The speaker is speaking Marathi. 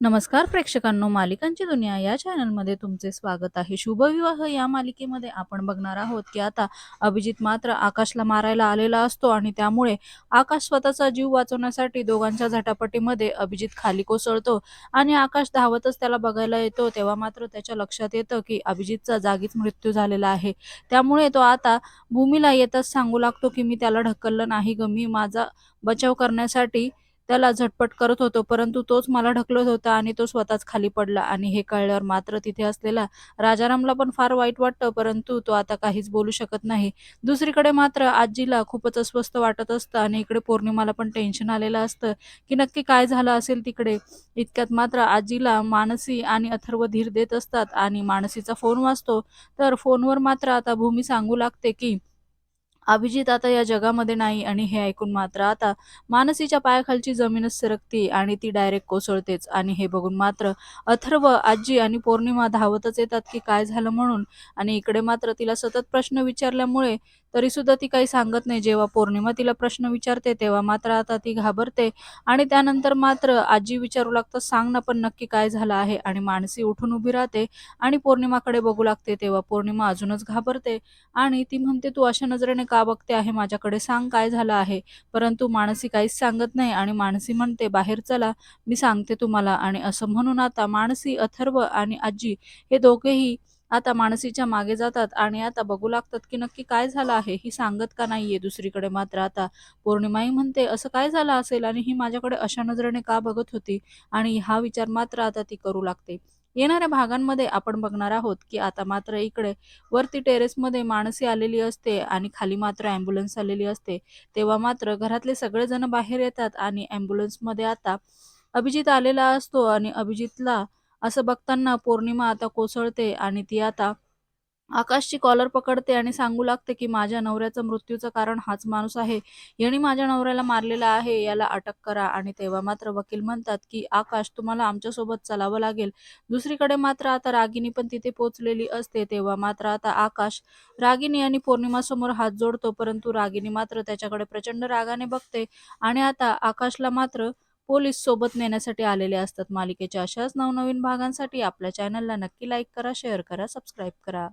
नमस्कार प्रेक्षकांनो मालिकांची दुनिया या चॅनलमध्ये तुमचे स्वागत आहे. शुभविवाह या मालिकेमध्ये आपण बघणार आहोत की आता अभिजित मात्र आकाशला मारायला आलेला असतो आणि त्यामुळे आकाश स्वतःचा जीव वाचवण्यासाठी दोघांच्या झटापटीमध्ये अभिजित खाली कोसळतो आणि आकाश धावतच त्याला बघायला येतो. तेव्हा मात्र त्याच्या लक्षात येतं की अभिजितचा जागीच मृत्यू झालेला आहे. त्यामुळे तो आता भूमीला येताच सांगू लागतो की मी त्याला ढकललं नाही ग. मी माझा बचाव करण्यासाठी त्याला झटपट करत होतो परंतु तोच मला ढकलत होता आणि तो स्वतःच खाली पडला आणि हे कळल्यावर मात्र तिथे असलेला राजारामला पण फार वाईट वाटतं परंतु तो आता काहीच बोलू शकत नाही. दुसरीकडे मात्र आजीला खूपच अस्वस्थ वाटत असतं आणि इकडे पौर्णिमाला पण टेन्शन आलेलं असतं की नक्की काय झालं असेल तिकडे. इतक्यात मात्र आजीला मानसी आणि अथर्व धीर देत असतात आणि मानसीचा फोन वाजतो. तर फोनवर मात्र आता भूमी सांगू लागते की अभिजित आता या जगामध्ये नाही आणि हे ऐकून मात्र आता मानसीच्या पायाखालची जमीनच सरकते आणि ती डायरेक्ट कोसळतेच. आणि हे बघून मात्र अथर्व आजी आणि पौर्णिमा धावतच येतात की काय झालं म्हणून. आणि इकडे मात्र तिला सतत प्रश्न विचारल्यामुळे तरी सुद्धा ती काही सांगत नाही. जेव्हा पौर्णिमा तिला प्रश्न विचारते तेव्हा मात्र आता ती घाबरते. आणि त्यानंतर मात्र आजी विचारू लागतात सांग ना पण नक्की काय झालं आहे? आणि मानसी उठून उभी राहते आणि पौर्णिमाकडे बघू लागते तेव्हा पौर्णिमा अजूनच घाबरते. आणि ती म्हणते तू अशा नजरेने का बघते आहे माझ्याकडे? सांग काय झालं आहे. परंतु मानसी काहीच सांगत नाही आणि मानसी म्हणते बाहेर चला मी सांगते तुम्हाला. आणि असं म्हणून आता मानसी अथर्व आणि आजी हे दोघेही आता मानसीच्या मागे जातात आणि आता बघू लागतात की नक्की काय झालं आहे ही सांगत का नाहीये दुसरीकडे मात्र आता. पौर्णिमाही म्हणते असं काय झालं असेल आणि ही माझ्याकडे अशा नजरेने का बघत होती? आणि हा विचार मात्र आता ती करू लागते. येणाऱ्या भागांमध्ये आपण बघणार आहोत की आता मात्र इकडे वरती टेरेसमध्ये माणसे आलेली असते आणि खाली मात्र ॲम्ब्युलन्स आलेली असते. तेव्हा मात्र घरातले सगळेजण बाहेर येतात आणि ॲम्ब्युलन्समध्ये आता अभिजित आलेला असतो आणि अभिजितला असं बघताना पौर्णिमा आता कोसळते आणि ती आता आकाशची कॉलर पकडते आणि सांगू लागते की माझ्या नवऱ्याचं मृत्यूचं कारण हाच माणूस आहे. यांनी माझ्या नवऱ्याला मारलेला आहे याला अटक करा आणि तेव्हा मात्र वकील म्हणतात की आकाश तुम्हाला आमच्यासोबत चालावं लागेल. दुसरीकडे मात्र आता रागिनी पण तिथे पोचलेली असते. तेव्हा मात्र आता आकाश रागिनी आणि पौर्णिमासमोर हात जोडतो. परंतु रागिनी मात्र त्याच्याकडे प्रचंड रागाने बघते आणि आता आकाशला मात्र पोलीस सोबत नेण्यासाठी आलेले असतात मालिकेच्या अशाच नवनवीन भागांसाठी आपल्या चॅनलला नक्की लाईक करा शेअर करा सबस्क्राईब करा.